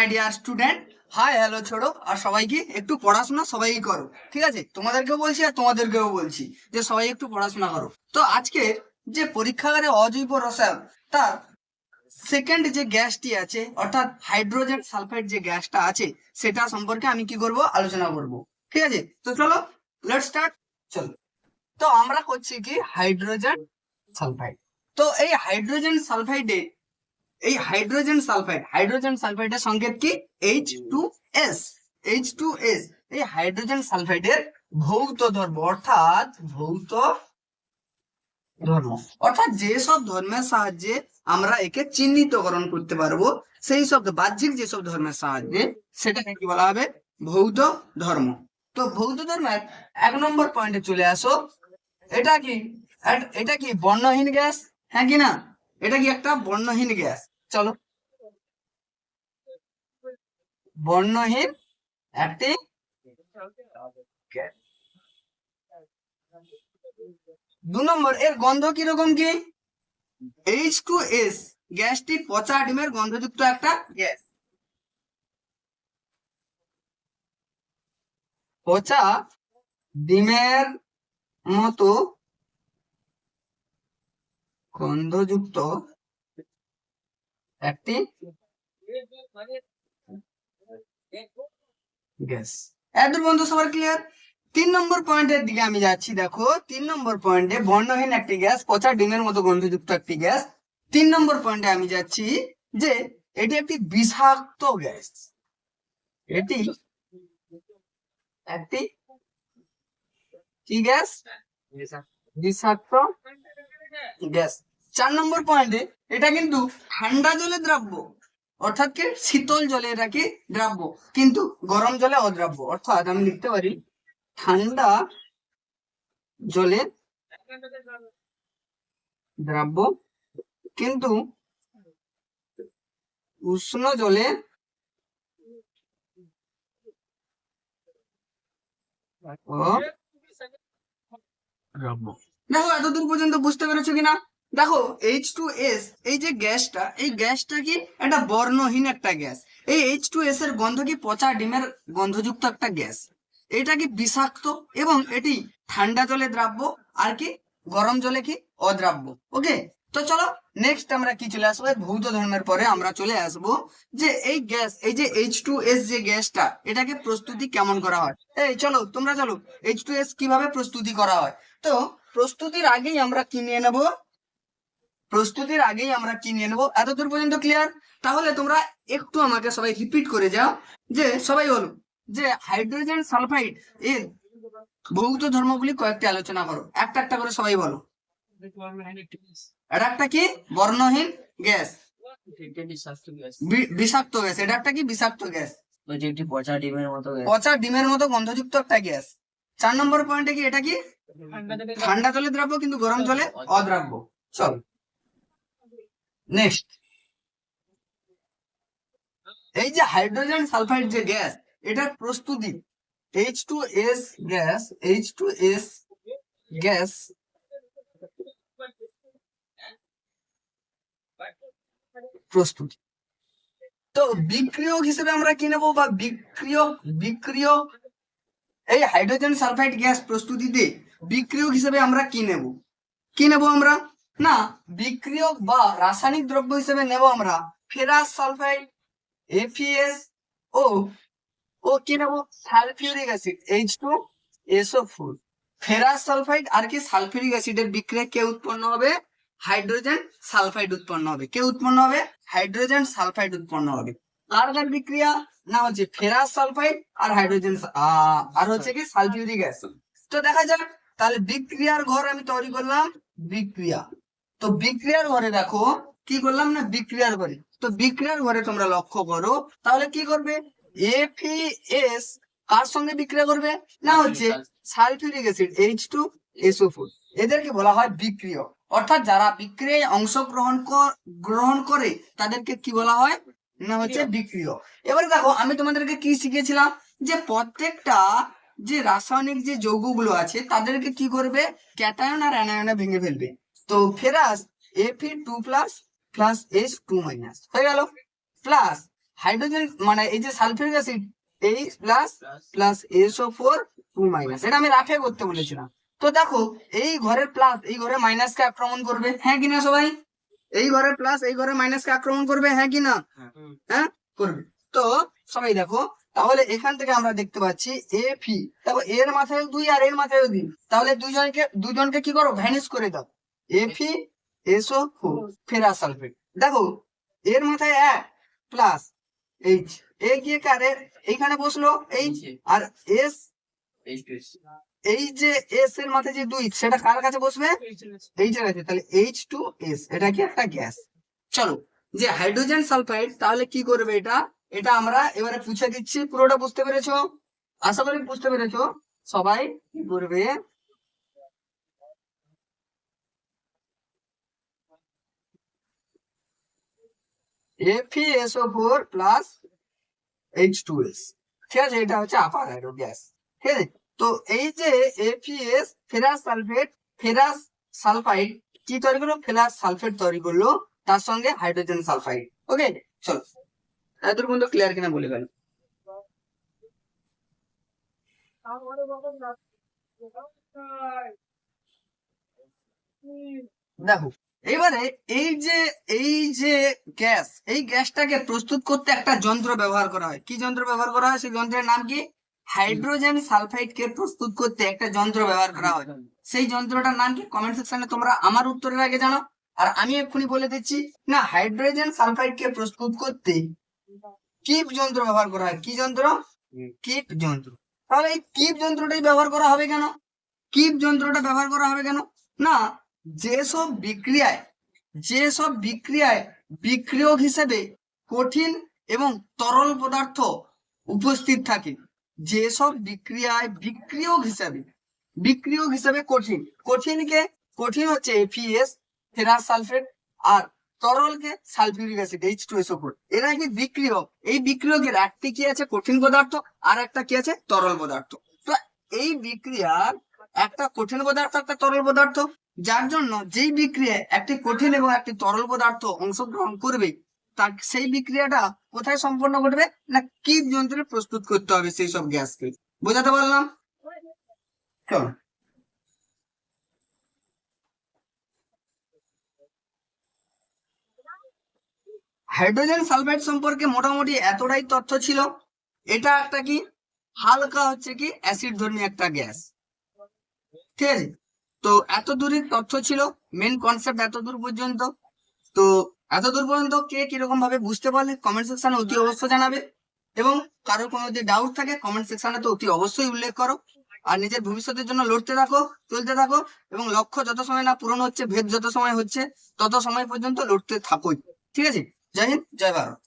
My dear student hi hello ছোড়ো আর সবাইকে একটু পড়াশোনা সবাই করো, ঠিক আছে? তোমাদেরকেও বলছি আর তোমাদেরকেও বলছি যে সবাই একটু পড়াশোনা করো। তো আজকে যে পরীক্ষাগারে অজৈব রসায়ন, তার সেকেন্ড যে গ্যাসটি আছে, অর্থাৎ হাইড্রোজেন সালফাইড যে গ্যাসটা আছে, সেটা সম্পর্কে আমি কি করব? আলোচনা করব, ঠিক আছে? তো চলো লেট স্টার্ট চলো। তো আমরা করছি কি? হাইড্রোজেন সালফাইড তো এই হাইড্রোজেন সালফাইডে এই হাইড্রোজেন সালফাইড হাইড্রোজেন সালফাইডের সংকেত কি? H two S H two S এই হাইড্রোজেন সালফাইডের ভৌত ধর্ম, অর্থাৎ ভৌত ধর্ম। অর্থাৎ যেসব ধর্মের সাহায্যে আমরা একে চিহ্নিতকরণ করতে পারব, সেই সব বাহ্যিক যেসব ধর্মের সাহায্যে সেটাকে কি বলা হবে? ভৌত ধর্ম। তো ভৌত ধর্মের এক নম্বর পয়েন্টে চলে আসো। এটা কি, এট- কি বর্ণহীন গ্যাস? হ্যাঁ কি না? এটা কি একটা বর্ণহীন গ্যাস? চলো। বর্ণহীন একটি দু নম্বর, এর গন্ধ কীরকম কি? এইচ টু এস গ্যাসটি পচা ডিমের গন্ধযুক্ত একটা গ্যাস। পচা ডিমের মতো গন্ধযুক্ত একটি গ্যাস এত বন্ধু সবার ক্লিয়ার তিন নম্বর পয়েন্টের দিকে আমি যাচ্ছি দেখো। তিন নম্বর পয়েন্টে বর্ণহীন একটি গ্যাস পচা ডিমের মতো গন্ধযুক্ত একটি গ্যাস তিন নম্বর পয়েন্টে আমি যাচ্ছি যে এটি একটি বিষাক্ত গ্যাস এটি একটি কি গ্যাস বিষাক্ত। গ্যাস চার নম্বর পয়েন্টে এটা কিন্তু ঠান্ডা জলে দ্রাব্য অর্থাৎ কি শীতল জলে এটা কি দ্রাব্য কিন্তু গরম জলে অদ্রাব্য। অর্থাৎ আমি লিখতে পারি ঠান্ডা জলে দ্রাব্য কিন্তু উষ্ণ জলে দেখো এতদূর পর্যন্ত বুঝতে পেরেছ কিনা? দেখো এইচ টু এস এই যে গ্যাসটা, এই গ্যাসটা কি একটা বর্ণহীন একটা গ্যাস। এই এইচ টু এস এর গন্ধ কি পচা ডিমের গন্ধযুক্ত একটা গ্যাস? এটা কি বিষাক্ত এবং এটি ঠান্ডা জলে দ্রাব্য আর কি গরম জলে কি অদ্রাব্য? ওকে তো চলো নেক্সট আমরা কি চলে আসব? ভৌত ধর্মের পরে আমরা চলে আসব যে এই গ্যাস, এই যে এইচ টু এস যে গ্যাসটা, এটাকে প্রস্তুতি কেমন করা হয়? এই চলো, তোমরা চলো এইচ টু এস কীভাবে প্রস্তুতি করা হয়? তো, প্রস্তুতির আগেই আমরা কি নিয়ে নেব? প্রস্তুতির আগেই আমরা কি নিয়ে নেব? এতদূর পর্যন্ত ক্লিয়ার তাহলে তোমরা একটু আমাকে সবাই রিপিট করে যাও। যে সবাই বলো যে হাইড্রোজেন সালফাইড এর ভৌত ধর্মগুলি কয়েকটি আলোচনা করো। একটা একটা করে সবাই বলো। এটা একটা কি? বর্ণহীন গ্যাস। বিষাক্ত গ্যাস। এটা একটা কি? বিষাক্ত গ্যাস। পচা ডিমের মতো পচা ডিমের মতো গন্ধযুক্ত একটা গ্যাস। চার নম্বর পয়েন্টে কি? এটা কি? ঠান্ডা জলে দ্রাব্য কিন্তু গরম জলে অদ্রাব্য। চল। নেক্সট এই যে হাইড্রোজেন সালফাইড যে গ্যাস, এটার প্রস্তুতি H two S gas H two S gas প্রস্তুতি। তো বিক্রিয়ক হিসেবে আমরা কি নেব বা বিক্রিয়ক বিক্রিয়ক? এই হাইড্রোজেন সালফাইড গ্যাস প্রস্তুতিতে বিক্রিয়ক হিসেবে আমরা কি নেব? কি নেব আমরা? না, বিক্রিয়ক বা রাসায়নিক দ্রব্য হিসেবে নেব আমরা। ফেরাস সালফাইড এফিএস ও ও কি নেব? Sulphuric acid H two S O four ferrous sulphide আর কি সালফিউরিক অ্যাসিডের বিক্রিয়া কে উৎপন্ন হবে? হাইড্রোজেন সালফাইড উৎপন্ন হবে। কে উৎপন্ন হবে? হাইড্রোজেন সালফাইড উৎপন্ন হবে। কার কার বিক্রিয়া? না, হচ্ছে ফেরাস সালফাইড আর হাইড্রোজেন আর হচ্ছে কি সালফিউরিক অ্যাসিড। তো দেখা যাক, তাহলে বিক্রিয়ার ঘর আমি তৈরি করলাম বিক্রিয়া। তো বিক্রিয়ার ঘরে দেখো কি করলাম না? বিক্রিয়ার ঘরে। তো বিক্রিয়ার ঘরে তোমরা লক্ষ্য করো তাহলে কি করবে? এফিএস কার সঙ্গে বিক্রিয়া করবে? না হচ্ছে sulphuric acid H two S O four এদেরকে বলা হয় বিক্রিয়ক অর্থাৎ যারা বিক্রিয়ায় অংশগ্রহণ গ্রহণ করে তাদেরকে কি বলা হয়? না হচ্ছে বিক্রিয়। এবারে দেখো আমি তোমাদেরকে কি শিখিয়েছিলাম? যে প্রত্যেকটা যে রাসায়নিক যে যৌগগুলো আছে তাদেরকে কি করবে? ক্যাটায়ন আর অ্যানায়নে ভেঙে ফেলবে। তো ferrous F E two plus plus S two minus হয়ে গেল। প্লাস হাইড্রোজেন মানে এই যে sulphuric acid H plus plus S O four two minus এটা আমি রাফে করতে বলেছিলাম। তো দেখো, এই ঘরের প্লাস এই ঘরে মাইনাস কে আক্রমণ করবে হ্যাঁ কি না সবাই? এই ঘরের প্লাস এই ঘরে মাইনাস কে আক্রমণ করবে হ্যাঁ কি না? হ্যাঁ করবে। তো সবাই দেখো, তাহলে এখান থেকে আমরা দেখতে পাচ্ছি এ ফি দেখো এর মাথায় দুই আর এর মাথায় দুই। তাহলে দুজনকে দুজনকে কি করো? ভ্যানিশ করে দাও। F E S O four ferrous sulphate দেখো এর মাথায় এক প্লাস এইচ এ গিয়ে কারে? এইখানে বসল এইচ আর এস এই যে এস এর মাথায় যে দুই সেটা কার কাছে বসবে? এইচ এর কাছে। তাহলে এইচ টু এস এটা কি একটা গ্যাস চলো যে হাইড্রোজেন সালফাইড তাহলে কি করবে এটা? এটা আমরা এবারে পুছে দিচ্ছি পুরোটা বুঝতে পেরেছ? আশা করি বুঝতে পেরেছ। সবাই কি করবে? F E S O four plus H two S ঠিক এটা হচ্ছে আপার হাইড্রো গ্যাস ঠিক তো এই যে F E S ferrous sulphate ferrous sulphide কি তৈরি করল? ফেরাস সালফেট তৈরি করল, তার সঙ্গে হাইড্রোজেন সালফাইড ওকে চলো। এতটুকু পর্যন্ত ক্লিয়ার কিনা বলে গেল দেখো। এবারে এই যে এই যে গ্যাস, এই গ্যাসটাকে প্রস্তুত করতে একটা যন্ত্র ব্যবহার করা হয়। কি যন্ত্র ব্যবহার করা হয়? সেই যন্ত্রের নাম কি? হাইড্রোজেন সালফাইড কে প্রস্তুত করতে একটা যন্ত্র ব্যবহার করা হয়। সেই যন্ত্রটার নাম কি? কমেন্ট সেকশনে তোমরা আমার উত্তরের আগে জানো আর আমি এক্ষুনি বলে দিচ্ছি, না, হাইড্রোজেন সালফাইড কে প্রস্তুত করতে কিপ যন্ত্র ব্যবহার করা হয়। কি যন্ত্র? কিপ যন্ত্র। তাহলে এই কিপ যন্ত্রটাই ব্যবহার করা হবে কেন? কিপ যন্ত্রটা ব্যবহার করা হবে কেন? না যেসব বিক্রিয়ায় যেসব বিক্রিয়ায় বিক্রিয়ক হিসেবে কঠিন এবং তরল পদার্থ উপস্থিত থাকে, যেসব বিক্রিয়ায় বিক্রিয়ক হিসাবে বিক্রিয়ক হিসাবে কঠিন কঠিনকে কঠিন হচ্ছে F E S ferrous sulphate আর তরলকে sulphuric acid H two S O four এরা কি বিক্রিয়ক? এই বিক্রিয়কের একটি কি আছে? কঠিন পদার্থ, আর একটা কি আছে? তরল পদার্থ। তো এই বিক্রিয়ার একটা কঠিন পদার্থ, একটা তরল পদার্থ। যার জন্য যেই বিক্রিয়ায় একটি কঠিন এবং একটি তরল পদার্থ অংশগ্রহণ করবে, তার সেই বিক্রিয়াটা কোথায় সম্পন্ন ঘটবে না কি যন্ত্রে প্রস্তুত করতে হবে সেই সব গ্যাসকে? বোঝাতে পারলাম? হাইড্রোজেন সালফাইড সম্পর্কে মোটামুটি এতটাই তথ্য ছিল, এটা একটা কি? হালকা হচ্ছে কি? অ্যাসিড ধর্মী একটা গ্যাস। ঠিক আছে? তো এত দূরের তথ্য ছিল মেন কনসেপ্ট এত দূর পর্যন্ত। তো এত দূর পর্যন্ত কে কীরকম ভাবে বুঝতে পারলে কমেন্ট সেকশনে অতি অবশ্যই জানাবে। এবং কারোর কোনো যদি ডাউট থাকে কমেন্ট সেকশনে তো অতি অবশ্যই উল্লেখ করো। আর নিজের ভবিষ্যতের জন্য লড়তে থাকো, চলতে থাকো, এবং লক্ষ্য যত সময় না পূরণ হচ্ছে, ভেদ যত সময় হচ্ছে, তত সময় পর্যন্ত লড়তে থাকোই। ঠিক আছে? জয় হিন্দ, জয় ভারত।